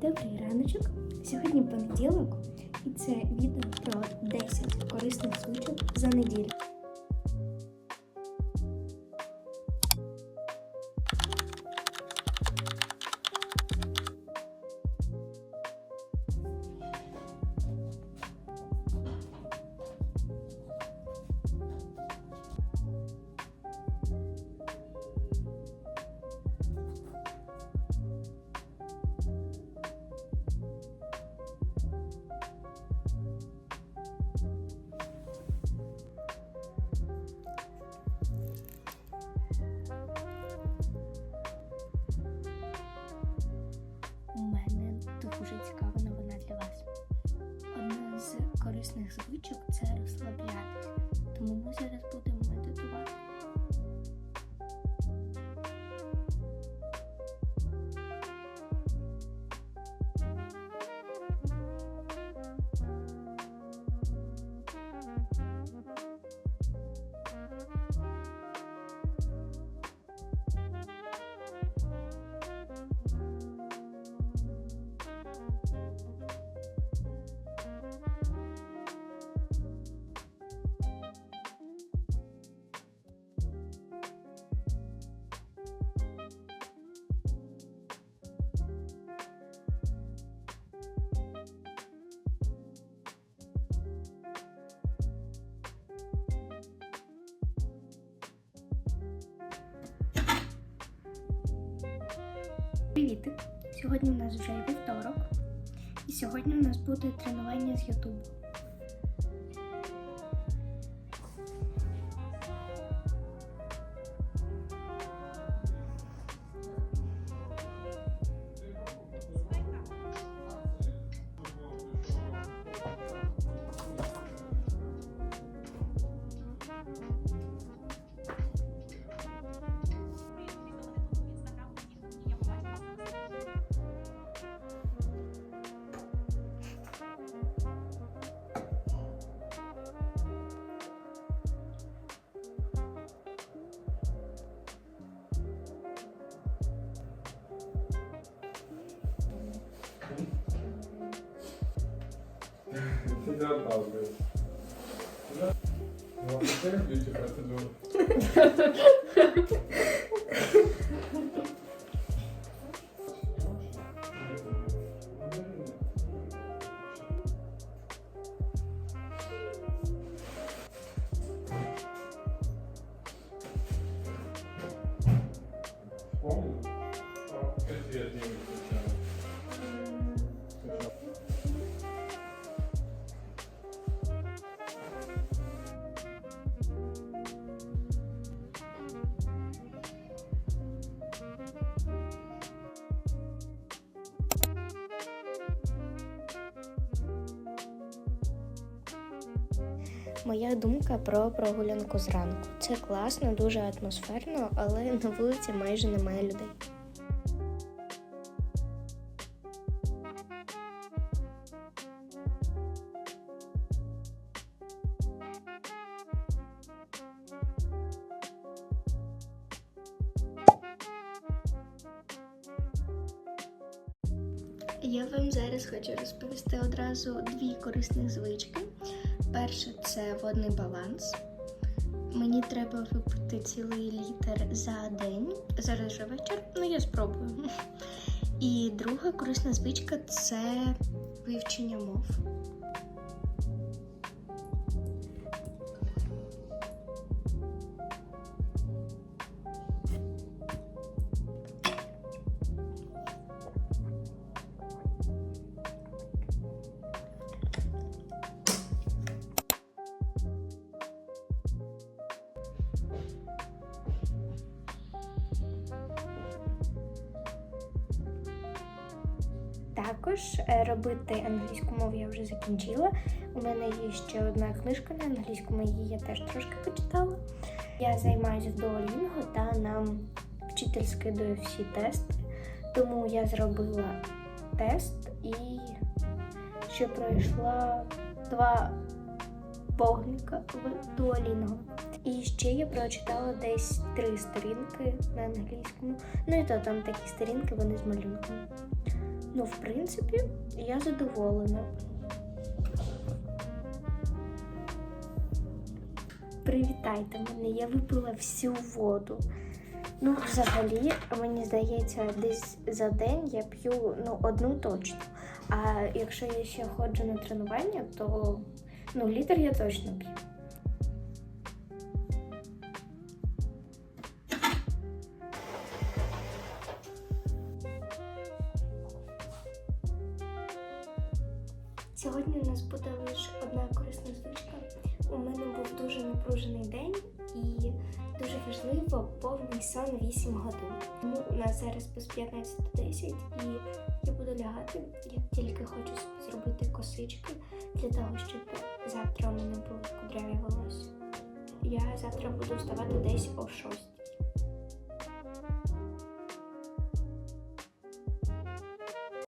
Добрий раночок. Сьогодні понеділок, і це відео про 10 корисних звичок за неділю. Дуже цікава новина для вас. Одна з корисних звичок це розслаблятися. Тому ми зараз будемо Привіт! Сьогодні у нас вже вівторок, і сьогодні у нас буде тренування з Ютубу. tekrar dalgıyoruz. Muhabbete mi diyor ki? Моя думка про прогулянку зранку. Це класно, дуже атмосферно, але на вулиці майже немає людей. Я вам зараз хочу розповісти одразу дві корисні звички. Перше це водний баланс. Мені треба випити цілий літр за день. Зараз вже вечір, ну я спробую. І друга корисна звичка це вивчення мов. Також е, робити англійську мову я вже закінчила. У мене є ще одна книжка на англійському, її я теж трошки почитала. Я займаюся в Duolingo та нам вчитель скидує всі тести. Тому я зробила тест і ще пройшла два вогника в Duolingo. І ще я прочитала десь три сторінки на англійському. Ну і то там такі сторінки, вони з малюнками. Ну, в принципі, я задоволена. Привітайте мене, я випила всю воду. Ну, взагалі, мені здається, десь за день я п'ю ну, одну точно. А якщо я ще ходжу на тренування, то ну, літр я точно п'ю. Сьогодні у нас буде лише одна корисна звичка. У мене був дуже напружений день і дуже важливо повний сон 8 годин. Тому у нас зараз без 15.10 і я буду лягати, як тільки хочу зробити косички для того, щоб завтра у мене було кудряве волосся. Я завтра буду вставати десь о 6.